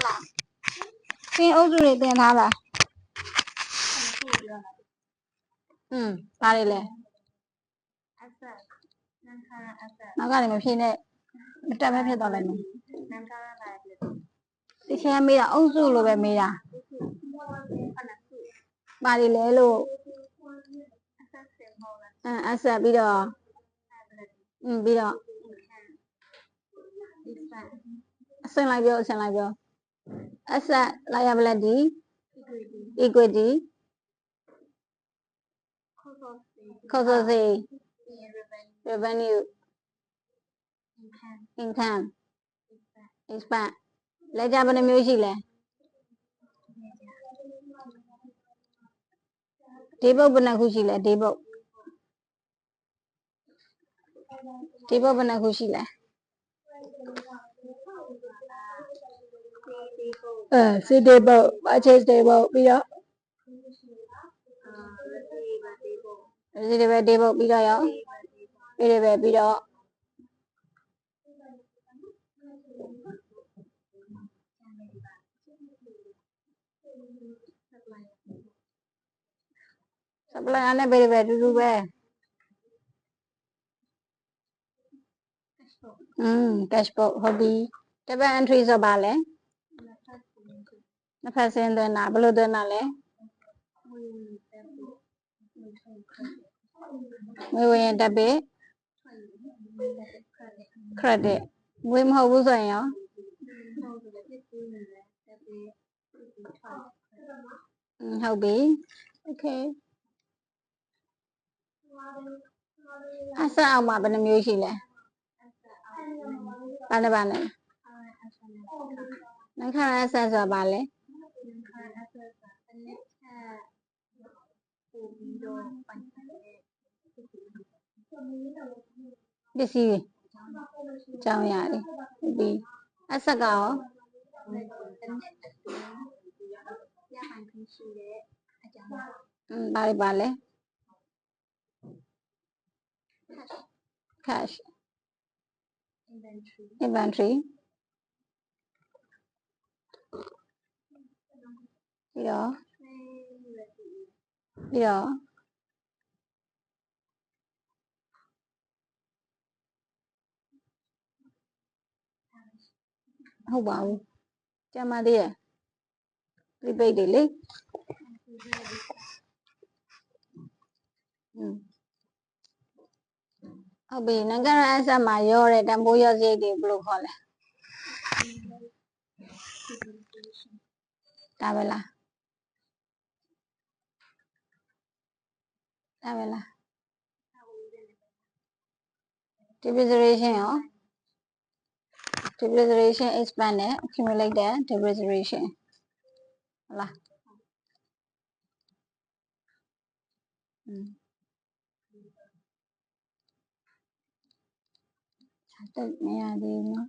လားစင်းအုပ်စုတွေတင်ထားလားอืมပါလေလေ အဆက်နန်ခါအဆက် နောက်ကနေမဖြေနဲ့မတက်ပဲဖြစ်သွားလိုက်မယ် နန်ခါလာတယ် ဒီချမ်းမေးတာအုပ်စုလိုပဲမေးတာ ခဏစု ပါလေလေလို့ အဆက်စင်မောလာ အမ်အဆက်ပြီးတော့ အဲ့ဒါ อืมပြီးတော့ ဒီစက် အစင်လိုက်ပြောအစင်လိုက်ပြော အဆက် liability ဒီဂရီ equity ခေါ်ခေါ်စီ cost ဒီ revenue revenue income income ဒီစက် expense လက်ကြဘယ်နှမျိုးရှိလဲဒေးဘုတ်ဘယ်နှခုရှိလဲဒေးဘုတ်ဒေးဘုတ်ဘယ်နှခုရှိလဲ ဒီကိုအဲစီဒေးဘုတ် purchase ဒေးဘုတ်ပြီးတော့အာဒီဘာဒီကိုစီဒေးဘုတ်ဒေးဘုတ်ပြီးတော့ရောဒီဘာဒီကိုပြီးတယ်ပဲပြီးတော့ supply နဲ့ပြီးတယ်ပဲအတူတူပဲอืม cash book ဟုတ်ပြီ debit entry ဆိုပါလဲ နှစ်ဖက်စီကိုနှစ်ဖက်စင်းသွင်းတာဘယ်လိုသွင်းတာလဲဝီတက်ပြီးဝီထုံခက်ငွေဝင်ရင် debit ခရက်ခရက် credit ငွေမဟုတ်ဘူးဆိုရင်ရောဟုတ်တယ်ပြည့်စုံနေတယ်တက်ပြီးဒီထောက်อืมဟုတ်ပြီ okay အဆက်အောင်မှာဘယ်နှမျိုးရှိလဲဘာနဲ့ဘာနဲ့ နခါအဆက်ဆိုတာဘာလဲပစ္စည်းတွေအကြောင်းအရာတွေဟုတ်ပြီအဆက်ကရောอืมဘာတွေပါလဲ cash inventory ပြီးတော့ပြီးတော့ဟု တ်ပါဘူးကျန်ပါသေးရဲ့ prepaid တွေလေอืมဟုတ်ပြီနဂရအဆက်မှာရောတဲ့တန်ဖိုးရောစရိတ်တွေဘယ်လိုခေါ်လဲဒါပဲလား နားမလား depreciation ရော depreciation expand နဲ့ accumulate တဲ့ depreciation ဟုတ်လားอืม thật mẹ đi nó